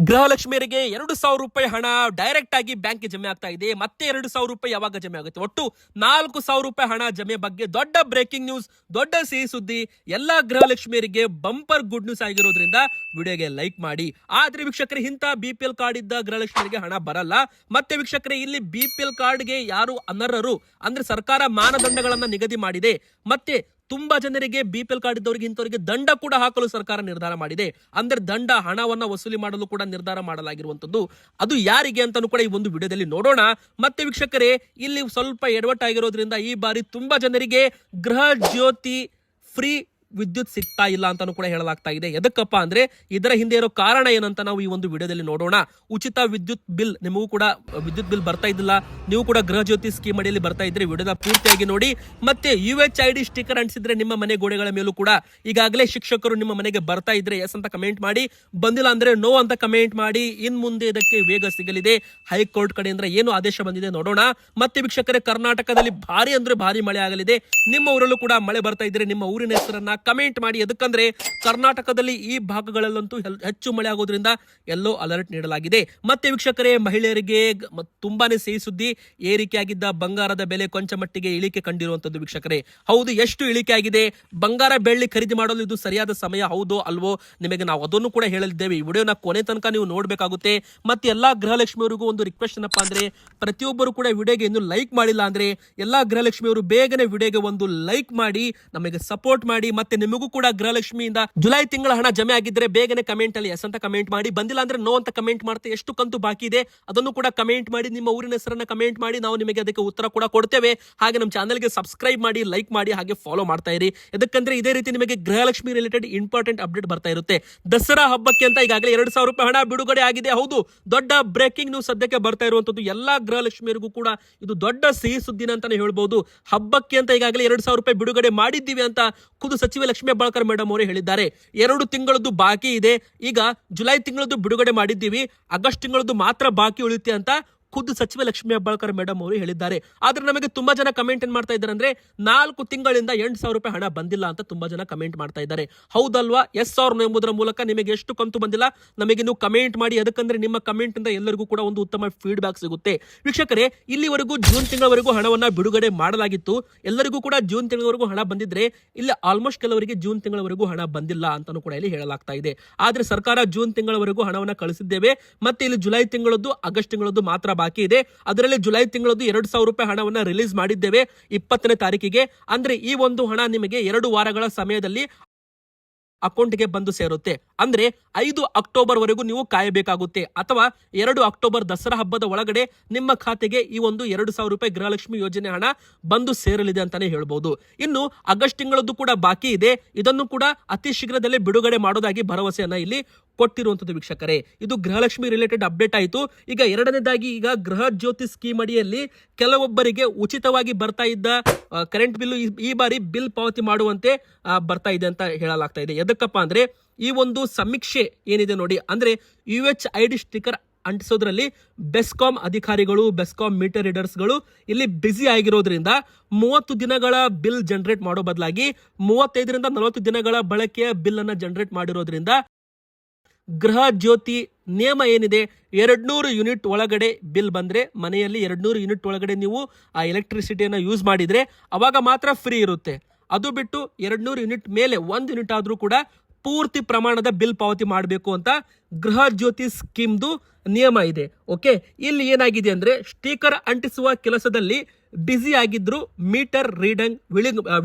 ಗೃಹಲಕ್ಷ್ಮಿಯರಿಗೆ ಎರಡು ಸಾವಿರ ರೂಪಾಯಿ ಹಣ ಡೈರೆಕ್ಟ್ ಆಗಿ ಬ್ಯಾಂಕ್ಗೆ ಜಮೆ ಆಗ್ತಾ ಇದೆ. ಮತ್ತೆ ಎರಡು ಸಾವಿರ ರೂಪಾಯಿ ಯಾವಾಗ ಜಮೆ ಆಗುತ್ತೆ? ಒಟ್ಟು ನಾಲ್ಕು ಸಾವಿರ ರೂಪಾಯಿ ಹಣ ಜಮೆ ಬಗ್ಗೆ ದೊಡ್ಡ ಬ್ರೇಕಿಂಗ್ ನ್ಯೂಸ್ ದೊಡ್ಡ ಸಿಹಿ ಸುದ್ದಿ. ಎಲ್ಲಾ ಗೃಹಲಕ್ಷ್ಮಿಯರಿಗೆ ಬಂಪರ್ ಗುಡ್ ನ್ಯೂಸ್ ಆಗಿರೋದ್ರಿಂದ ವಿಡಿಯೋಗೆ ಲೈಕ್ ಮಾಡಿ. ಆದ್ರೆ ವೀಕ್ಷಕರೇ, ಇಂಥ ಬಿ ಪಿ ಎಲ್ ಕಾರ್ಡ್ ಇದ್ದ ಗೃಹಲಕ್ಷ್ಮಿಯರಿಗೆ ಹಣ ಬರಲ್ಲ. ಮತ್ತೆ ವೀಕ್ಷಕರೇ, ಇಲ್ಲಿ ಬಿ ಪಿ ಎಲ್ ಕಾರ್ಡ್ಗೆ ಯಾರು ಅನರ್ಹರು? ಅಂದ್ರೆ ಸರ್ಕಾರ ಮಾನದಂಡಗಳನ್ನ ನಿಗದಿ ಮಾಡಿದೆ. ಮತ್ತೆ ತುಂಬಾ ಜನರಿಗೆ ಬಿ ಪಿ ಎಲ್ ಕಾರ್ಡ್ ಇದ್ದವರಿಗೆ, ಇಂಥವರಿಗೆ ದಂಡ ಕೂಡ ಹಾಕಲು ಸರ್ಕಾರ ನಿರ್ಧಾರ ಮಾಡಿದೆ. ಅಂದ್ರೆ ದಂಡ, ಹಣವನ್ನ ವಸೂಲಿ ಮಾಡಲು ಕೂಡ ನಿರ್ಧಾರ ಮಾಡಲಾಗಿರುವಂತದ್ದು ಅದು ಯಾರಿಗೆ ಅಂತಾನು ಕೂಡ ಈ ಒಂದು ವಿಡಿಯೋದಲ್ಲಿ ನೋಡೋಣ. ಮತ್ತೆ ವೀಕ್ಷಕರೇ, ಇಲ್ಲಿ ಸ್ವಲ್ಪ ಎಡವಟ್ಟಾಗಿರೋದ್ರಿಂದ ಈ ಬಾರಿ ತುಂಬಾ ಜನರಿಗೆ ಗೃಹ ಜ್ಯೋತಿ ಫ್ರೀ ವಿದ್ಯುತ್ ಸಿಗ್ತಾ ಇಲ್ಲ ಅಂತಾನು ಕೂಡ ಹೇಳಲಾಗ್ತಾ ಇದೆ. ಎದಕ್ಕಪ್ಪ ಅಂದ್ರೆ ಇದರ ಹಿಂದೆ ಇರೋ ಕಾರಣ ಏನಂತ ನಾವು ಈ ಒಂದು ವಿಡಿಯೋದಲ್ಲಿ ನೋಡೋಣ. ಉಚಿತ ವಿದ್ಯುತ್ ಬಿಲ್ ನಿಮಗೂ ಕೂಡ, ವಿದ್ಯುತ್ ಬಿಲ್ ಬರ್ತಾ ಇದ್ದಿಲ್ಲ. ನೀವು ಕೂಡ ಗೃಹ ಜ್ಯೋತಿ ಸ್ಕೀಮ್ ಅಡಿಯಲ್ಲಿ ಬರ್ತಾ ಇದ್ರೆ. ವಿಡಿಯೋದ ಪೂರ್ತಿಯಾಗಿ ನೋಡಿ. ಮತ್ತೆ U H I D sticker ಅಂಟಿಸಿದ್ರೆ ನಿಮ್ಮ ಮನೆ ಗೋಡೆಗಳ ಮೇಲೂ ಕೂಡ ಈಗಾಗಲೇ ಶಿಕ್ಷಕರು ನಿಮ್ಮ ಮನೆಗೆ ಬರ್ತಾ ಇದ್ರೆ ಎಸ್ ಅಂತ ಕಮೆಂಟ್ ಮಾಡಿ. ಬಂದಿಲ್ಲ ಅಂದ್ರೆ ನೋ ಅಂತ ಕಮೆಂಟ್ ಮಾಡಿ. ಇನ್ ಮುಂದೆ ಇದಕ್ಕೆ ವೇಗ ಸಿಗಲಿದೆ. ಹೈಕೋರ್ಟ್ ಕಡೆಯಿಂದ ಏನು ಆದೇಶ ಬಂದಿದೆ ನೋಡೋಣ. ಮತ್ತೆ ವೀಕ್ಷಕರೇ, ಕರ್ನಾಟಕದಲ್ಲಿ ಭಾರಿ ಅಂದ್ರೆ ಭಾರಿ ಮಳೆ ಆಗಲಿದೆ. ನಿಮ್ಮ ಊರಲ್ಲೂ ಕೂಡ ಮಳೆ ಬರ್ತಾ ಇದ್ರೆ ನಿಮ್ಮ ಊರಿನ ಹೆಸರನ್ನ ಕಮೆಂಟ್ ಮಾಡಿ ಎದಕ್ಕಂದ್ರೆ ಕರ್ನಾಟಕದಲ್ಲಿ ಈ ಭಾಗಗಳಲ್ಲಂತೂ ಹೆಚ್ಚು ಮಳೆ ಆಗೋದ್ರಿಂದ ಎಲ್ಲೋ ಅಲರ್ಟ್ ನೀಡಲಾಗಿದೆ. ಮತ್ತೆ ವೀಕ್ಷಕರೇ, ಮಹಿಳೆಯರಿಗೆ ತುಂಬಾನೇ ಸಿಹಿ ಸುದ್ದಿ, ಏರಿಕೆಯಾಗಿದ್ದ ಬಂಗಾರದ ಬೆಲೆ ಕೊಂಚ ಮಟ್ಟಿಗೆ ಇಳಿಕೆ ಕಂಡಿರುವಂತದ್ದು ವೀಕ್ಷಕರೇ. ಹೌದು, ಎಷ್ಟು ಇಳಿಕೆ ಆಗಿದೆ? ಬಂಗಾರ ಬೆಳ್ಳಿ ಖರೀದಿ ಮಾಡಲು ಇದು ಸರಿಯಾದ ಸಮಯ ಹೌದೋ ಅಲ್ವೋ? ನಿಮಗೆ ನಾವು ಅದನ್ನು ಕೂಡ ಹೇಳಲಿದ್ದೇವೆ. ಈ ವಿಡಿಯೋನ ಕೊನೆ ತನಕ ನೀವು ನೋಡಬೇಕಾಗುತ್ತೆ. ಮತ್ತೆ ಎಲ್ಲಾ ಗೃಹಲಕ್ಷ್ಮಿಯವರಿಗೂ ಒಂದು ರಿಕ್ವೆಸ್ಟ್ ಏನಪ್ಪಾ ಅಂದ್ರೆ, ಪ್ರತಿಯೊಬ್ಬರು ಕೂಡ ವಿಡಿಯೋಗೆ ಇನ್ನು ಲೈಕ್ ಮಾಡಿಲ್ಲ ಅಂದ್ರೆ, ಎಲ್ಲಾ ಗೃಹಲಕ್ಷ್ಮಿಯವರು ಬೇಗನೆ ವಿಡಿಯೋಗೆ ಒಂದು ಲೈಕ್ ಮಾಡಿ, ನಮಗೆ ಸಪೋರ್ಟ್ ಮಾಡಿ, ಮತ್ತೆ ನಿಮಗೂ ಕೂಡ ಗೃಹಲಕ್ಷ್ಮಿಯಿಂದ ಜುಲೈ ತಿಂಗಳ ಹಣ ಜಮೆ ಆಗಿದ್ರೆ ಬೇಗನೆ ಕಮೆಂಟ್ ಅಲ್ಲಿ ಎಸ್ ಅಂತ ಕಮೆಂಟ್ ಮಾಡಿ. ಬಂದಿಲ್ಲ ಅಂದ್ರೆ ನೋ ಅಂತ ಕಮೆಂಟ್ ಮಾಡ್ತಾ ಎಷ್ಟು ಕಂತು ಬಾಕಿ ಇದೆ? ಅದನ್ನು ಕೂಡ ಕಮೆಂಟ್ ಮಾಡಿ, ನಿಮ್ಮ ಊರಿನ ಹೆಸರನ್ನ ಕಮೆಂಟ್ ಮಾಡಿ. ನಾವು ನಿಮಗೆ ಅದಕ್ಕೆ ಉತ್ತರ ಕೂಡ ಕೊಡ್ತೇವೆ. ಹಾಗೆ ನಮ್ಮ ಚಾನಲ್ಗೆ ಸಬ್ಸ್ಕ್ರೈಬ್ ಮಾಡಿ ಲೈಕ್ ಮಾಡಿ, ಹಾಗೆ ಫಾಲೋ ಮಾಡ್ತಾ ಇರಿ. ಯಾಕಂದ್ರೆ ಇದೇ ರೀತಿ ನಿಮಗೆ ಗೃಹಲಕ್ಷ್ಮಿ ರಿಲೇಟೆಡ್ ಇಂಪಾರ್ಟೆಂಟ್ ಅಪ್ಡೇಟ್ ಬರ್ತಾ ಇರುತ್ತೆ. ದಸರಾ ಹಬ್ಬಕ್ಕೆ ಅಂತ ಈಗಾಗಲೇ ಎರಡು ಸಾವಿರ ರೂಪಾಯಿ ಹಣ ಬಿಡುಗಡೆ ಆಗಿದೆ. ಹೌದು, ದೊಡ್ಡ ಬ್ರೇಕಿಂಗ್ ನ್ಯೂಸ್ ಸದ್ಯಕ್ಕೆ ಬರ್ತಾ ಇರುವಂತದ್ದು ಎಲ್ಲಾ ಗೃಹಲಕ್ಷ್ಮಿಯರಿಗೂ ಕೂಡ ಇದು ದೊಡ್ಡ ಸಿಹಿ ಸುದ್ದಿನ ಅಂತಾನೆ ಹೇಳ್ಬಹುದು ಹಬ್ಬಕ್ಕೆ ಅಂತ ಈಗಾಗಲೇ ಎರಡು ಸಾವಿರ ರೂಪಾಯಿ ಬಿಡುಗಡೆ ಮಾಡಿದ್ದೀವಿ ಅಂತ ಖುದ್ದು ಸಚಿವ ಲಕ್ಷ್ಮೀ ಹೆಬ್ಬಾಳ್ಕರ್ ಮೇಡಮ್ ಅವರು ಹೇಳಿದ್ದಾರೆ. ಎರಡು ತಿಂಗಳದ್ದು ಬಾಕಿ ಇದೆ. ಈಗ ಜುಲೈ ತಿಂಗಳದ್ದು ಬಿಡುಗಡೆ ಮಾಡಿದ್ದೀವಿ. ಆಗಸ್ಟ್ ತಿಂಗಳದ್ದು ಮಾತ್ರ ಬಾಕಿ ಉಳಿಯುತ್ತೆ ಅಂತ ಖುದ್ದು ಸಚಿವ ಲಕ್ಷ್ಮಿ ಹೆಬ್ಬಾಳ್ಕರ್ ಮೇಡಮ್ ಅವರು ಹೇಳಿದ್ದಾರೆ. ಆದ್ರೆ ನಮಗೆ ತುಂಬಾ ಜನ ಕಮೆಂಟ್ ಏನ್ ಮಾಡ್ತಾ ಇದ್ದಾರೆ ಅಂದ್ರೆ, ನಾಲ್ಕು ತಿಂಗಳಿಂದ ಎಂಟು ಸಾವಿರ ರೂಪಾಯಿ ಹಣ ಬಂದಿಲ್ಲ ಅಂತ ತುಂಬಾ ಜನ ಕಮೆಂಟ್ ಮಾಡ್ತಾ ಇದ್ದಾರೆ. ಹೌದಲ್ವಾ? ಎಸ್ ಸಾವಿರ ಎಂಬುದರ ಮೂಲಕ ನಿಮಗೆ ಎಷ್ಟು ಕಂತು ಬಂದಿಲ್ಲ? ನಮಗೆ ನೀವು ಕಮೆಂಟ್ ಮಾಡಿ, ಅದಕ್ಕಂದ್ರೆ ನಿಮ್ಮ ಕಮೆಂಟ್ ಇಂದ ಎಲ್ಲರಿಗೂ ಕೂಡ ಒಂದು ಉತ್ತಮ ಫೀಡ್ಬ್ಯಾಕ್ ಸಿಗುತ್ತೆ. ವೀಕ್ಷಕರೇ, ಇಲ್ಲಿವರೆಗೂ ಜೂನ್ ತಿಂಗಳವರೆಗೂ ಹಣವನ್ನ ಬಿಡುಗಡೆ ಮಾಡಲಾಗಿತ್ತು. ಎಲ್ಲರಿಗೂ ಕೂಡ ಜೂನ್ ತಿಂಗಳವರೆಗೂ ಹಣ ಬಂದಿದ್ರೆ, ಇಲ್ಲಿ ಆಲ್ಮೋಸ್ಟ್ ಕೆಲವರಿಗೆ ಜೂನ್ ತಿಂಗಳವರೆಗೂ ಹಣ ಬಂದಿಲ್ಲ ಅಂತಾನು ಕೂಡ ಇಲ್ಲಿ ಹೇಳಲಾಗ್ತಾ ಇದೆ. ಆದ್ರೆ ಸರ್ಕಾರ ಜೂನ್ ತಿಂಗಳವರೆಗೂ ಹಣವನ್ನ ಕಳಿಸಿದ್ದೇವೆ. ಮತ್ತೆ ಇಲ್ಲಿ ಜುಲೈ ತಿಂಗಳದ್ದು, ಆಗಸ್ಟ್ ತಿಂಗಳದ್ದು ಮಾತ್ರ ಬಾಕಿ ಇದೆ. ಅದರಲ್ಲಿ ಜುಲೈ ತಿಂಗಳದ್ದು ಎರಡು ಸಾವಿರ ರೂಪಾಯಿ ಹಣವನ್ನು ರಿಲೀಸ್ ಮಾಡಿದ್ದೇವೆ. ಇಪ್ಪತ್ತನೇ ತಾರೀಕಿಗೆ. ಅಂದ್ರೆ ಈ ಒಂದು ಹಣ ನಿಮಗೆ ಎರಡು ವಾರಗಳ ಸಮಯದಲ್ಲಿ ಅಕೌಂಟ್ಗೆ ಬಂದು ಸೇರುತ್ತೆ. ಅಂದ್ರೆ ಐದು ಅಕ್ಟೋಬರ್ ವರೆಗೂ ನೀವು ಕಾಯಬೇಕಾಗುತ್ತೆ. ಅಥವಾ ಎರಡು ಅಕ್ಟೋಬರ್ ದಸರಾ ಹಬ್ಬದ ಒಳಗಡೆ ನಿಮ್ಮ ಖಾತೆಗೆ ಈ ಒಂದು ಎರಡು ಸಾವಿರ ರೂಪಾಯಿ ಗೃಹಲಕ್ಷ್ಮಿ ಯೋಜನೆ ಹಣ ಬಂದು ಸೇರಲಿದೆ ಅಂತಾನೆ ಹೇಳ್ಬೋದು. ಇನ್ನು ಆಗಸ್ಟ್ ತಿಂಗಳದ್ದು ಕೂಡ ಬಾಕಿ ಇದೆ. ಇದನ್ನು ಕೂಡ ಅತಿ ಶೀಘ್ರದಲ್ಲೇ ಬಿಡುಗಡೆ ಮಾಡೋದಾಗಿ ಭರವಸೆಯನ್ನ ಇಲ್ಲಿ ಕೊಟ್ಟಿರುವಂತದ್ದು ವೀಕ್ಷಕರೇ. ಇದು ಗೃಹಲಕ್ಷ್ಮಿ ರಿಲೇಟೆಡ್ ಅಪ್ಡೇಟ್ ಆಯಿತು. ಈಗ ಎರಡನೇದಾಗಿ ಈಗ ಗೃಹ ಜ್ಯೋತಿ ಸ್ಕೀಮ್ ಅಡಿಯಲ್ಲಿ ಕೆಲವೊಬ್ಬರಿಗೆ ಉಚಿತವಾಗಿ ಬರ್ತಾ ಇದ್ದ ಕರೆಂಟ್ ಬಿಲ್ ಈ ಬಾರಿ ಬಿಲ್ ಪಾವತಿ ಮಾಡುವಂತೆ ಬರ್ತಾ ಇದೆ ಅಂತ ಹೇಳಲಾಗ್ತಾ ಇದೆ. ಎದಕ್ಕಪ್ಪ ಅಂದ್ರೆ ಈ ಒಂದು ಸಮೀಕ್ಷೆ ಏನಿದೆ ನೋಡಿ, ಅಂದ್ರೆ U H I D sticker ಅಂಟಿಸೋದ್ರಲ್ಲಿ BESCOM ಅಧಿಕಾರಿಗಳು, ಬೆಸ್ಕಾಂ ಮೀಟರ್ ರೀಡರ್ಸ್ಗಳು ಇಲ್ಲಿ ಬ್ಯುಸಿ ಆಗಿರೋದ್ರಿಂದ ಮೂವತ್ತು ದಿನಗಳ ಬಿಲ್ ಜನರೇಟ್ ಮಾಡೋ ಬದಲಾಗಿ ಮೂವತ್ತೈದರಿಂದ ನಲವತ್ತು ದಿನಗಳ ಬಳಕೆಯ ಬಿಲ್ ಅನ್ನ ಜನರೇಟ್ ಮಾಡಿರೋದ್ರಿಂದ ಗೃಹ ಜ್ಯೋತಿ ನಿಯಮ ಏನಿದೆ, ಎರಡ್ನೂರು ಯೂನಿಟ್ ಒಳಗಡೆ ಬಿಲ್ ಬಂದ್ರೆ ಮನೆಯಲ್ಲಿ ಎರಡ್ನೂರು ಯೂನಿಟ್ ಒಳಗಡೆ ನೀವು ಆ ಎಲೆಕ್ಟ್ರಿಸಿಟಿಯನ್ನು ಯೂಸ್ ಮಾಡಿದ್ರೆ ಅವಾಗ ಮಾತ್ರ ಫ್ರೀ ಇರುತ್ತೆ. ಅದು ಬಿಟ್ಟು ಎರಡ್ನೂರು ಯೂನಿಟ್ ಮೇಲೆ ಒಂದು ಯೂನಿಟ್ ಆದರೂ ಕೂಡ ಪೂರ್ತಿ ಪ್ರಮಾಣದ ಬಿಲ್ ಪಾವತಿ ಮಾಡಬೇಕು ಅಂತ ಗೃಹ ಜ್ಯೋತಿ ಸ್ಕೀಮ್ದು ನಿಯಮ ಇದೆ, ಓಕೆ? ಇಲ್ಲಿ ಏನಾಗಿದೆ ಅಂದರೆ ಸ್ಟಿಕರ್ ಅಂಟಿಸುವ ಕೆಲಸದಲ್ಲಿ ಬ್ಯುಸಿ ಆಗಿದ್ರು ಮೀಟರ್ ರೀಡಿಂಗ್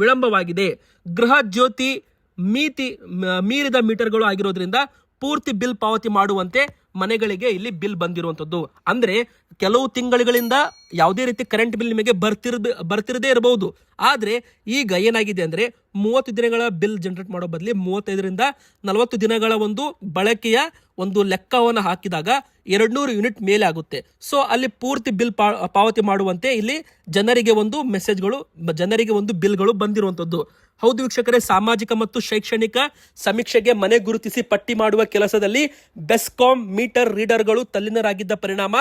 ವಿಳಂಬವಾಗಿದೆ. ಗೃಹ ಜ್ಯೋತಿ ಮೀತಿ ಮೀರಿದ ಮೀಟರ್ಗಳು ಆಗಿರೋದ್ರಿಂದ ಪೂರ್ತಿ ಬಿಲ್ ಪಾವತಿ ಮಾಡುವಂತೆ ಮನೆಗಳಿಗೆ ಇಲ್ಲಿ ಬಿಲ್ ಬಂದಿರುವಂತದ್ದು ಅಂದ್ರೆ ಕೆಲವು ತಿಂಗಳುಗಳಿಂದ ಯಾವುದೇ ರೀತಿ ಕರೆಂಟ್ ಬಿಲ್ ನಿಮಗೆ ಬರ್ತಿರ್ ಬರ್ತಿರದೇ ಇರಬಹುದು ಆದ್ರೆ ಈಗ ಏನಾಗಿದೆ ಅಂದ್ರೆ ಮೂವತ್ತು ದಿನಗಳ ಬಿಲ್ ಜನರೇಟ್ ಮಾಡೋ ಬದಲಿ ಮೂವತ್ತೈದರಿಂದ ನಲವತ್ತು ದಿನಗಳ ಒಂದು ಬಳಕೆಯ ಒಂದು ಲೆಕ್ಕವನ್ನು ಹಾಕಿದಾಗ ಎರಡ್ನೂರು ಯೂನಿಟ್ ಮೇಲೆ ಆಗುತ್ತೆ. ಸೊ ಅಲ್ಲಿ ಪೂರ್ತಿ ಬಿಲ್ ಪಾವತಿ ಮಾಡುವಂತೆ ಇಲ್ಲಿ ಜನರಿಗೆ ಒಂದು ಮೆಸೇಜ್ಗಳು, ಜನರಿಗೆ ಒಂದು ಬಿಲ್ಗಳು ಬಂದಿರುವಂತದ್ದು ಹೌದು ವೀಕ್ಷಕರೇ, ಸಾಮಾಜಿಕ ಮತ್ತು ಶೈಕ್ಷಣಿಕ ಸಮೀಕ್ಷೆಗೆ ಮನೆ ಗುರುತಿಸಿ ಪಟ್ಟಿ ಮಾಡುವ ಕೆಲಸದಲ್ಲಿ ಬೆಸ್ಕಾಂ ಮೀಟರ್ ರೀಡರ್ಗಳು ತಲ್ಲಿನರಾಗಿದ್ದ ಪರಿಣಾಮ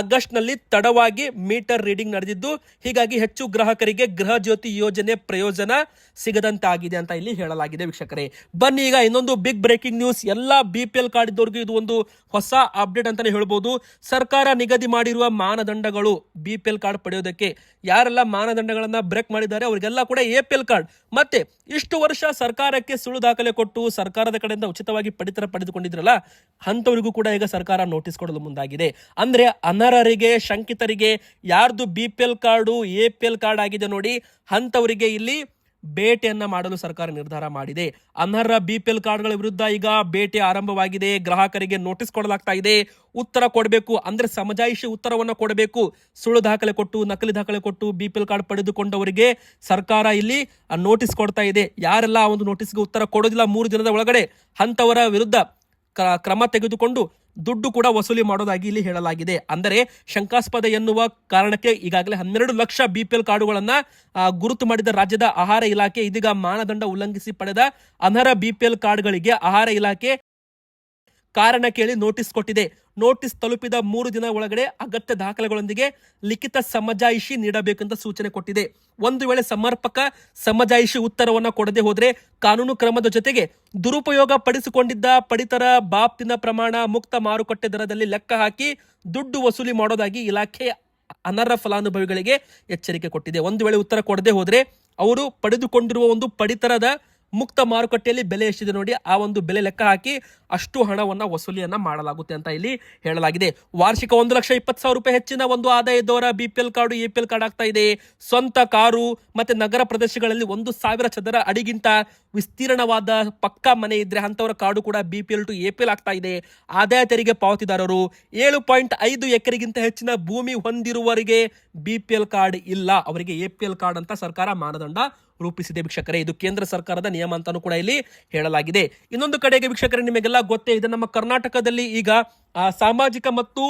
ಆಗಸ್ಟ್ನಲ್ಲಿ ತಡವಾಗಿ ಮೀಟರ್ ರೀಡಿಂಗ್ ನಡೆದಿದ್ದು, ಹೀಗಾಗಿ ಹೆಚ್ಚು ಗ್ರಾಹಕರಿಗೆ ಗೃಹ ಜ್ಯೋತಿ ಯೋಜನೆ ಪ್ರಯೋಜನ ಸಿಗದಂತಾಗಿದೆ ಅಂತ ಇಲ್ಲಿ ಹೇಳಲಾಗಿದೆ ವೀಕ್ಷಕರೇ. ಬನ್ನಿ ಈಗ ಇನ್ನೊಂದು ಬಿಗ್ ಬ್ರೇಕಿಂಗ್ ನ್ಯೂಸ್ ಎಲ್ಲ ಬಿ ಪಿ ಎಲ್ ಕಾರ್ಡ್ ಇದ್ದವ್ರಿಗೆ ಇದು ಒಂದು ಹೊಸ ಅಪ್ಡೇಟ್ ಅಂತಾನೆ ಹೇಳ್ಬೋದು. ಸರ್ಕಾರ ನಿಗದಿ ಮಾಡಿರುವ ಮಾನದಂಡಗಳು ಬಿ ಪಿ ಎಲ್ ಕಾರ್ಡ್ ಪಡೆಯೋದಕ್ಕೆ. ಯಾರೆಲ್ಲ ಮಾನದಂಡಗಳನ್ನು ಬ್ರೇಕ್ ಮಾಡಿದ್ದಾರೆ, ಅವರಿಗೆಲ್ಲ ಕೂಡ ಎ ಪಿ ಎಲ್ ಕಾರ್ಡ್ ಮತ್ತೆ ಇಷ್ಟು ವರ್ಷ ಸರ್ಕಾರಕ್ಕೆ ಸುಳ್ಳು ದಾಖಲೆ ಕೊಟ್ಟು ಸರ್ಕಾರದ ಕಡೆಯಿಂದ ಉಚಿತವಾಗಿ ಪಡಿತರ ಪಡೆದುಕೊಂಡಿದ್ರಲ್ಲ, ಅಂಥವರಿಗೂ ಕೂಡ ಈಗ ಸರ್ಕಾರ ನೋಟಿಸ್ ಕೊಡಲು ಮುಂದಾಗಿದೆ. ಅಂದ್ರೆ ಅನರ್ಹರಿಗೆ ಶಂಕಿತರಿಗೆ ಯಾರ್ದು B P L card A P L card ಆಗಿದೆ ನೋಡಿ, ಅಂಥವರಿಗೆ ಇಲ್ಲಿ ಬೇಟೆಯನ್ನ ಮಾಡಲು ಸರ್ಕಾರ ನಿರ್ಧಾರ ಮಾಡಿದೆ. ಅನರ್ಹ ಬಿ ಪಿ ಎಲ್ ಕಾರ್ಡ್ಗಳ ವಿರುದ್ಧ ಈಗ ಬೇಟೆ ಆರಂಭವಾಗಿದೆ. ಗ್ರಾಹಕರಿಗೆ ನೋಟಿಸ್ ಕೊಡಲಾಗ್ತಾ ಇದೆ. ಉತ್ತರ ಕೊಡಬೇಕು ಅಂದ್ರೆ ಸಮಜಾಯಿಷಿ ಉತ್ತರವನ್ನು ಕೊಡಬೇಕು. ಸುಳ್ಳು ದಾಖಲೆ ಕೊಟ್ಟು, ನಕಲಿ ದಾಖಲೆ ಕೊಟ್ಟು ಬಿ ಪಿ ಎಲ್ ಕಾರ್ಡ್ ಪಡೆದುಕೊಂಡವರಿಗೆ ಸರ್ಕಾರ ಇಲ್ಲಿ ನೋಟಿಸ್ ಕೊಡ್ತಾ ಇದೆ. ಯಾರೆಲ್ಲ ಒಂದು ನೋಟಿಸ್ಗೆ ಉತ್ತರ ಕೊಡೋದಿಲ್ಲ ಮೂರು ದಿನದ ಒಳಗಡೆ ಅಂತವರ ವಿರುದ್ಧ ಕ್ರಮ ತೆಗೆದುಕೊಂಡು ದುಡ್ಡು ಕೂಡ ವಸೂಲಿ ಮಾಡೋದಾಗಿ ಇಲ್ಲಿ ಹೇಳಲಾಗಿದೆ. ಅಂದರೆ ಶಂಕಾಸ್ಪದ ಎನ್ನುವ ಕಾರಣಕ್ಕೆ ಈಗಾಗಲೇ ಹನ್ನೆರಡು ಲಕ್ಷ ಬಿ ಪಿ ಎಲ್ ಕಾರ್ಡುಗಳನ್ನು ಗುರುತು ಮಾಡಿದ ರಾಜ್ಯದ ಆಹಾರ ಇಲಾಖೆ ಇದೀಗ ಮಾನದಂಡ ಉಲ್ಲಂಘಿಸಿ ಪಡೆದ ಅನರ್ಹ ಬಿ ಪಿ ಎಲ್ ಕಾರ್ಡ್ಗಳಿಗೆ ಆಹಾರ ಇಲಾಖೆ ಕಾರಣ ಕೇಳಿ ನೋಟಿಸ್ ಕೊಟ್ಟಿದೆ. ನೋಟಿಸ್ ತಲುಪಿದ ಮೂರು ದಿನ ಒಳಗಡೆ ಅಗತ್ಯ ದಾಖಲೆಗಳೊಂದಿಗೆ ಲಿಖಿತ ಸಮಜಾಯಿಷಿ ನೀಡಬೇಕೆಂದು ಸೂಚನೆ ಕೊಟ್ಟಿದೆ. ಒಂದು ವೇಳೆ ಸಮರ್ಪಕ ಸಮಜಾಯಿಷಿ ಉತ್ತರವನ್ನು ಕೊಡದೆ ಹೋದರೆ ಕಾನೂನು ಕ್ರಮದ ಜೊತೆಗೆ ದುರುಪಯೋಗ ಪಡಿಸಿಕೊಂಡಿದ್ದ ಪಡಿತರ ಬಾಪ್ತಿನ ಪ್ರಮಾಣ, ಮುಕ್ತ ಮಾರುಕಟ್ಟೆ ದರದಲ್ಲಿ ಲೆಕ್ಕ ಹಾಕಿ ದುಡ್ಡು ವಸೂಲಿ ಮಾಡೋದಾಗಿ ಇಲಾಖೆ ಅನರ್ಹ ಫಲಾನುಭವಿಗಳಿಗೆ ಎಚ್ಚರಿಕೆ ಕೊಟ್ಟಿದೆ. ಒಂದು ವೇಳೆ ಉತ್ತರ ಕೊಡದೆ ಹೋದರೆ ಅವರು ಪಡೆದುಕೊಂಡಿರುವ ಒಂದು ಪಡಿತರದ ಮುಕ್ತ ಮಾರುಕಟ್ಟೆಯಲ್ಲಿ ಬೆಲೆ ಎಷ್ಟಿದೆ ನೋಡಿ, ಆ ಒಂದು ಬೆಲೆ ಲೆಕ್ಕ ಹಾಕಿ ಅಷ್ಟು ಹಣವನ್ನು ವಸೂಲಿಯನ್ನು ಮಾಡಲಾಗುತ್ತೆ ಅಂತ ಇಲ್ಲಿ ಹೇಳಲಾಗಿದೆ. ವಾರ್ಷಿಕ ಒಂದು ಲಕ್ಷ ಇಪ್ಪತ್ತು ಸಾವಿರ ರೂಪಾಯಿ ಹೆಚ್ಚಿನ ಒಂದು ಆದಾಯ ದೋರ B P L card A P L card ಆಗ್ತಾ ಇದೆ. ಸ್ವಂತ ಕಾರು ಮತ್ತೆ ನಗರ ಪ್ರದೇಶಗಳಲ್ಲಿ ಒಂದು ಸಾವಿರ ಚದರ ಅಡಿಗಿಂತ ವಿಸ್ತೀರ್ಣವಾದ ಪಕ್ಕಾ ಮನೆ ಇದ್ರೆ ಅಂತವರ ಕಾರ್ಡು ಕೂಡ B P L to A P L ಆಗ್ತಾ ಇದೆ. ಆದಾಯ ತೆರಿಗೆ ಪಾವತಿದಾರರು ಏಳು ಪಾಯಿಂಟ್ ಐದು ಎಕರೆಗಿಂತ ಹೆಚ್ಚಿನ ಭೂಮಿ ಹೊಂದಿರುವವರಿಗೆ ಬಿ ಪಿ ಎಲ್ ಕಾರ್ಡ್ ಇಲ್ಲ. ಅವರಿಗೆ ಎ ಪಿ ಎಲ್ ಕಾರ್ಡ್ ಅಂತ ಸರ್ಕಾರ ಮಾನದಂಡ ರೂಪಿಸಿದೆ ವೀಕ್ಷಕರೇ. ಇದು ಕೇಂದ್ರ ಸರ್ಕಾರದ ನಿಯಮ ಅಂತಾನೂ ಕೂಡ ಇಲ್ಲಿ ಹೇಳಲಾಗಿದೆ. ಇನ್ನೊಂದು ಕಡೆಗೆ ವೀಕ್ಷಕರೇ, ನಿಮಗೆಲ್ಲ ಗೊತ್ತೇ, ಇದೆ ನಮ್ಮ ಕರ್ನಾಟಕದಲ್ಲಿ ಈಗ ಸಾಮಾಜಿಕ ಮತ್ತು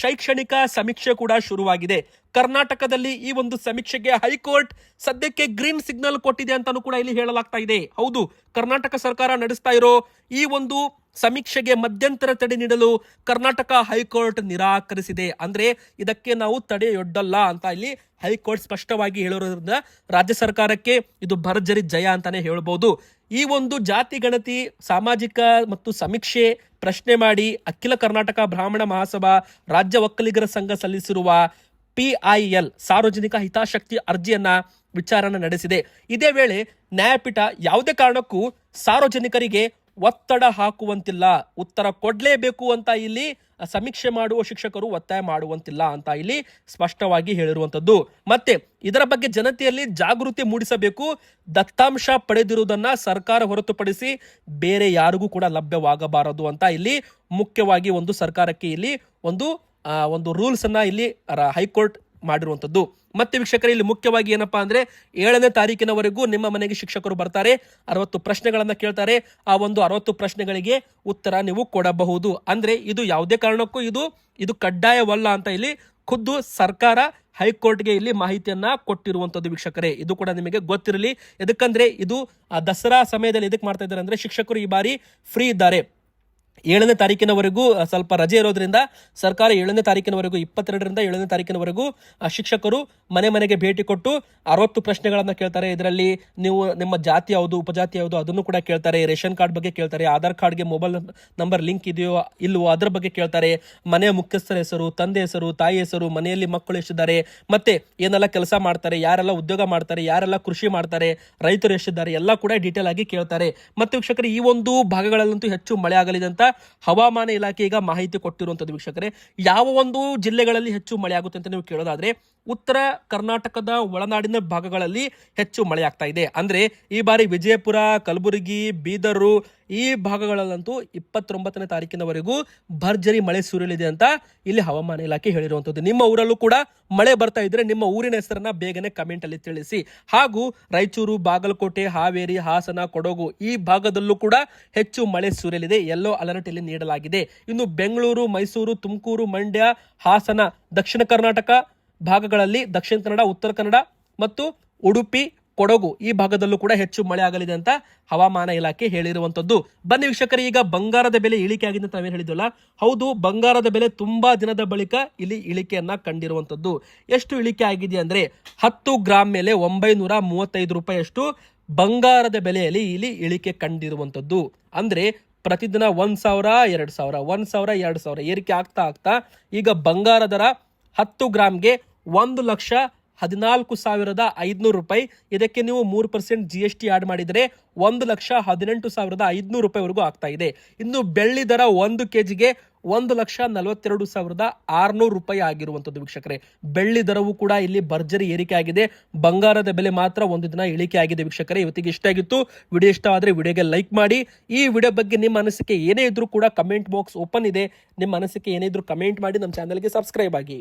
ಶೈಕ್ಷಣಿಕ ಸಮೀಕ್ಷೆ ಕೂಡ ಶುರುವಾಗಿದೆ. ಕರ್ನಾಟಕದಲ್ಲಿ ಈ ಒಂದು ಸಮೀಕ್ಷೆಗೆ ಹೈಕೋರ್ಟ್ ಸದ್ಯಕ್ಕೆ ಗ್ರೀನ್ ಸಿಗ್ನಲ್ ಕೊಟ್ಟಿದೆ ಅಂತಾನೂ ಕೂಡ ಇಲ್ಲಿ ಹೇಳಲಾಗ್ತಾ ಇದೆ. ಹೌದು, ಕರ್ನಾಟಕ ಸರ್ಕಾರ ನಡೆಸ್ತಾ ಇರೋ ಈ ಒಂದು ಸಮೀಕ್ಷೆಗೆ ಮಧ್ಯಂತರ ತಡೆ ನೀಡಲು ಕರ್ನಾಟಕ ಹೈಕೋರ್ಟ್ ನಿರಾಕರಿಸಿದೆ. ಅಂದ್ರೆ ಇದಕ್ಕೆ ನಾವು ತಡೆಯೊಡ್ಡಲ್ಲ ಅಂತ ಇಲ್ಲಿ ಹೈಕೋರ್ಟ್ ಸ್ಪಷ್ಟವಾಗಿ ಹೇಳಿರೋದ್ರಿಂದ ರಾಜ್ಯ ಸರ್ಕಾರಕ್ಕೆ ಇದು ಭರ್ಜರಿ ಜಯ ಅಂತಾನೆ ಹೇಳ್ಬೋದು. ಈ ಒಂದು ಜಾತಿ ಗಣತಿ, ಸಾಮಾಜಿಕ ಮತ್ತು ಸಮೀಕ್ಷೆ ಪ್ರಶ್ನೆ ಮಾಡಿ ಅಖಿಲ ಕರ್ನಾಟಕ ಬ್ರಾಹ್ಮಣ ಮಹಾಸಭಾ ರಾಜ್ಯ ಒಕ್ಕಲಿಗರ ಸಂಘ ಸಲ್ಲಿಸಿರುವ ಪಿಐಎಲ್ ಸಾರ್ವಜನಿಕ ಹಿತಾಸಕ್ತಿ ಅರ್ಜಿಯನ್ನ ವಿಚಾರಣೆ ನಡೆಸಿದೆ. ಇದೇ ವೇಳೆ ನ್ಯಾಯಪೀಠ ಯಾವುದೇ ಕಾರಣಕ್ಕೂ ಸಾರ್ವಜನಿಕರಿಗೆ ಒತ್ತಡ ಹಾಕುವಂತಿಲ್ಲ. ಉತ್ತರ ಕೊಡಲೇಬೇಕು ಅಂತ ಇಲ್ಲಿ ಸಮೀಕ್ಷೆ ಮಾಡುವ ಶಿಕ್ಷಕರು ಒತ್ತಾಯ ಮಾಡುವಂತಿಲ್ಲ ಅಂತ ಇಲ್ಲಿ ಸ್ಪಷ್ಟವಾಗಿ ಹೇಳಿರುವಂತದ್ದು. ಮತ್ತೆ ಇದರ ಬಗ್ಗೆ ಜನತೆಯಲ್ಲಿ ಜಾಗೃತಿ ಮೂಡಿಸಬೇಕು. ದತ್ತಾಂಶ ಪಡೆದಿರುವುದನ್ನ ಸರ್ಕಾರ ಹೊರತುಪಡಿಸಿ ಬೇರೆ ಯಾರಿಗೂ ಕೂಡ ಲಭ್ಯವಾಗಬಾರದು ಅಂತ ಇಲ್ಲಿ ಮುಖ್ಯವಾಗಿ ಒಂದು ಸರ್ಕಾರಕ್ಕೆ ಇಲ್ಲಿ ಒಂದು ಒಂದು ರೂಲ್ಸ್ ಅನ್ನ ಇಲ್ಲಿ ಹೈಕೋರ್ಟ್ ಮಾಡಿರುವಂತದ್ದು ಮತ್ತೆ ವೀಕ್ಷಕರೇ, ಇಲ್ಲಿ ಮುಖ್ಯವಾಗಿ ಏನಪ್ಪಾ ಅಂದ್ರೆ ಏಳನೇ ತಾರೀಕಿನವರೆಗೂ ನಿಮ್ಮ ಮನೆಗೆ ಶಿಕ್ಷಕರು ಬರ್ತಾರೆ. ಅರವತ್ತು ಪ್ರಶ್ನೆಗಳನ್ನು ಕೇಳ್ತಾರೆ. ಆ ಒಂದು ಅರವತ್ತು ಪ್ರಶ್ನೆಗಳಿಗೆ ಉತ್ತರ ನೀವು ಕೊಡಬಹುದು. ಅಂದ್ರೆ ಇದು ಯಾವುದೇ ಕಾರಣಕ್ಕೂ ಇದು ಇದು ಕಡ್ಡಾಯವಲ್ಲ ಅಂತ ಇಲ್ಲಿ ಖುದ್ದು ಸರ್ಕಾರ ಹೈಕೋರ್ಟ್ಗೆ ಇಲ್ಲಿ ಮಾಹಿತಿಯನ್ನ ಕೊಟ್ಟಿರುವಂತದ್ದು ವೀಕ್ಷಕರೇ. ಇದು ಕೂಡ ನಿಮಗೆ ಗೊತ್ತಿರಲಿ. ಎದಕ್ಕಂದ್ರೆ ಇದು ದಸರಾ ಸಮಯದಲ್ಲಿ ಎದಕ್ಕೆ ಮಾಡ್ತಾ ಇದ್ದಾರೆ ಅಂದ್ರೆ ಶಿಕ್ಷಕರು ಈ ಬಾರಿ ಫ್ರೀ ಇದ್ದಾರೆ. ಏಳನೇ ತಾರೀಕಿನವರೆಗೂ ಸ್ವಲ್ಪ ರಜೆ ಇರೋದ್ರಿಂದ, ಸರ್ಕಾರ ಏಳನೇ ತಾರೀಕಿನವರೆಗೂ, ಇಪ್ಪತ್ತೆರಡರಿಂದ ಏಳನೇ ತಾರೀಕಿನವರೆಗೂ ಶಿಕ್ಷಕರು ಮನೆ ಮನೆಗೆ ಭೇಟಿ ಕೊಟ್ಟು ಅರವತ್ತು ಪ್ರಶ್ನೆಗಳನ್ನು ಕೇಳ್ತಾರೆ. ಇದರಲ್ಲಿ ನೀವು ನಿಮ್ಮ ಜಾತಿ ಯಾವುದು, ಉಪಜಾತಿ ಯಾವುದು ಅದನ್ನು ಕೂಡ ಕೇಳ್ತಾರೆ. ರೇಷನ್ ಕಾರ್ಡ್ ಬಗ್ಗೆ ಕೇಳ್ತಾರೆ. ಆಧಾರ್ ಕಾರ್ಡ್ಗೆ ಮೊಬೈಲ್ ನಂಬರ್ ಲಿಂಕ್ ಇದೆಯೋ ಇಲ್ಲವೋ ಅದರ ಬಗ್ಗೆ ಕೇಳ್ತಾರೆ. ಮನೆಯ ಮುಖ್ಯಸ್ಥರ ಹೆಸರು, ತಂದೆ ಹೆಸರು, ತಾಯಿ ಹೆಸರು, ಮನೆಯಲ್ಲಿ ಮಕ್ಕಳು ಎಷ್ಟಿದ್ದಾರೆ, ಮತ್ತೆ ಏನೆಲ್ಲ ಕೆಲಸ ಮಾಡ್ತಾರೆ, ಯಾರೆಲ್ಲ ಉದ್ಯೋಗ ಮಾಡ್ತಾರೆ, ಯಾರೆಲ್ಲ ಕೃಷಿ ಮಾಡ್ತಾರೆ, ರೈತರು ಎಷ್ಟಿದ್ದಾರೆ, ಎಲ್ಲ ಕೂಡ ಡೀಟೇಲ್ ಆಗಿ ಕೇಳ್ತಾರೆ. ಮತ್ತೆ ವೀಕ್ಷಕರು, ಈ ಒಂದು ಭಾಗಗಳಲ್ಲಂತೂ ಹೆಚ್ಚು ಮಳೆ ಆಗಲಿದೆ ಅಂತ ಹವಾಮಾನ ಇಲಾಖೆ ಈಗ ಮಾಹಿತಿ ಕೊಟ್ಟಿರುವಂತದ್ದು ವೀಕ್ಷಕರೇ. ಯಾವ ಒಂದು ಜಿಲ್ಲೆಗಳಲ್ಲಿ ಹೆಚ್ಚು ಮಳೆ ಆಗುತ್ತೆ ಅಂತ ನೀವು ಕೇಳೋದಾದ್ರೆ, ಉತ್ತರ ಕರ್ನಾಟಕದ ಒಳನಾಡಿನ ಭಾಗಗಳಲ್ಲಿ ಹೆಚ್ಚು ಮಳೆ ಆಗ್ತಾ ಇದೆ. ಅಂದ್ರೆ ಈ ಬಾರಿ ವಿಜಯಪುರ, ಕಲಬುರಗಿ, ಬೀದರು ಈ ಭಾಗಗಳಲ್ಲಂತೂ ಇಪ್ಪತ್ತೊಂಬತ್ತನೇ ತಾರೀಕಿನವರೆಗೂ ಭರ್ಜರಿ ಮಳೆ ಸುರಿಯಲಿದೆ ಅಂತ ಇಲ್ಲಿ ಹವಾಮಾನ ಇಲಾಖೆ ಹೇಳಿರುವಂತದ್ದು ನಿಮ್ಮ ಊರಲ್ಲೂ ಕೂಡ ಮಳೆ ಬರ್ತಾ ಇದ್ರೆ ನಿಮ್ಮ ಊರಿನ ಹೆಸರನ್ನ ಬೇಗನೆ ಕಮೆಂಟಲ್ಲಿ ತಿಳಿಸಿ. ಹಾಗೂ ರಾಯಚೂರು, ಬಾಗಲಕೋಟೆ, ಹಾವೇರಿ, ಹಾಸನ, ಕೊಡಗು ಈ ಭಾಗದಲ್ಲೂ ಕೂಡ ಹೆಚ್ಚು ಮಳೆ ಸುರಿಯಲಿದೆ. ಎಲ್ಲೋ ಅಲರ್ಟ್ ಇಲ್ಲಿ ನೀಡಲಾಗಿದೆ. ಇನ್ನು ಬೆಂಗಳೂರು, ಮೈಸೂರು, ತುಮಕೂರು, ಮಂಡ್ಯ, ಹಾಸನ, ದಕ್ಷಿಣ ಕರ್ನಾಟಕ ಭಾಗಗಳಲ್ಲಿ ದಕ್ಷಿಣ ಕನ್ನಡ, ಉತ್ತರ ಕನ್ನಡ ಮತ್ತು ಉಡುಪಿ, ಕೊಡಗು ಈ ಭಾಗದಲ್ಲೂ ಕೂಡ ಹೆಚ್ಚು ಮಳೆ ಆಗಲಿದೆ ಅಂತ ಹವಾಮಾನ ಇಲಾಖೆ ಹೇಳಿರುವಂತದ್ದು. ಬನ್ನಿ ವೀಕ್ಷಕರು, ಈಗ ಬಂಗಾರದ ಬೆಲೆ ಇಳಿಕೆ ಆಗಿದೆ ಅಂತ ನಾವೇನು ಹೇಳಿದ್ವಲ್ಲ? ಹೌದು, ಬಂಗಾರದ ಬೆಲೆ ತುಂಬಾ ದಿನದ ಬಳಿಕ ಇಲ್ಲಿ ಇಳಿಕೆಯನ್ನ ಕಂಡಿರುವಂತದ್ದು. ಎಷ್ಟು ಇಳಿಕೆ ಆಗಿದೆ ಅಂದ್ರೆ ಹತ್ತು ಗ್ರಾಮ್ ಮೇಲೆ ಒಂಬೈನೂರ ಮೂವತ್ತೈದು ರೂಪಾಯಿಯಷ್ಟು ಬಂಗಾರದ ಬೆಲೆಯಲ್ಲಿ ಇಲ್ಲಿ ಇಳಿಕೆ ಕಂಡಿರುವಂತದ್ದು. ಅಂದ್ರೆ ಪ್ರತಿದಿನ ಒಂದ್ ಸಾವಿರ, ಎರಡ್ ಸಾವಿರ, ಒಂದ್ ಸಾವಿರ, ಎರಡ್ ಸಾವಿರ ಏರಿಕೆ ಆಗ್ತಾ ಆಗ್ತಾ ಈಗ ಬಂಗಾರ ದರ ಹತ್ತು ಗ್ರಾಮ್ಗೆ ಒಂದು ಲಕ್ಷ ಹದಿನಾಲ್ಕು ಸಾವಿರದ ಐದುನೂರು ರೂಪಾಯಿ. ಇದಕ್ಕೆ ನೀವು ಮೂರು percent G S T add ಮಾಡಿದರೆ ಒಂದು ಲಕ್ಷ ಹದಿನೆಂಟು ಸಾವಿರದ ಐದುನೂರು ರೂಪಾಯಿವರೆಗೂ ಆಗ್ತಾ ಇದೆ. ಇನ್ನು ಬೆಳ್ಳಿ ದರ ಒಂದು ಕೆ ಜಿಗೆ ಒಂದು ಲಕ್ಷ ನಲವತ್ತೆರಡು ಸಾವಿರದ ಆರುನೂರು ರೂಪಾಯಿ ಆಗಿರುವಂಥದ್ದು ವೀಕ್ಷಕರೇ. ಬೆಳ್ಳಿ ದರವೂ ಕೂಡ ಇಲ್ಲಿ ಭರ್ಜರಿ ಏರಿಕೆ ಆಗಿದೆ. ಬಂಗಾರದ ಬೆಲೆ ಮಾತ್ರ ಒಂದು ದಿನ ಇಳಿಕೆ ಆಗಿದೆ ವೀಕ್ಷಕರೇ. ಇವತ್ತಿಗೆ ಇಷ್ಟ ಆಗಿತ್ತು. ವಿಡಿಯೋ ಇಷ್ಟ ಆದರೆ ವಿಡಿಯೋಗೆ ಲೈಕ್ ಮಾಡಿ. ಈ ವಿಡಿಯೋ ಬಗ್ಗೆ ನಿಮ್ಮ ಅನಿಸಿಕೆ ಏನೇ ಇದ್ರೂ ಕೂಡ ಕಮೆಂಟ್ ಬಾಕ್ಸ್ ಓಪನ್ ಇದೆ. ನಿಮ್ಮ ಅನಿಸಿಕೆ ಏನೇ ಇದ್ರೂ ಕಮೆಂಟ್ ಮಾಡಿ ನಮ್ಮ ಚಾನಲ್ಗೆ ಸಬ್ಸ್ಕ್ರೈಬ್ ಆಗಿ.